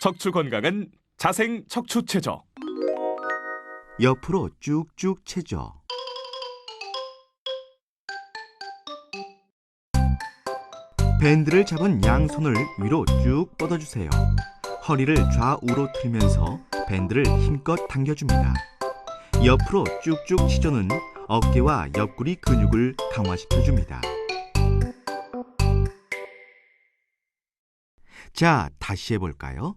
척추 건강은 자생 척추 체조. 옆으로 쭉쭉 채져. 밴드를 잡은 양손을 위로 쭉 뻗어주세요. 허리를 좌우로 틀면서 밴드를 힘껏 당겨줍니다. 옆으로 쭉쭉 치조는 어깨와 옆구리 근육을 강화시켜줍니다. 자, 다시 해볼까요?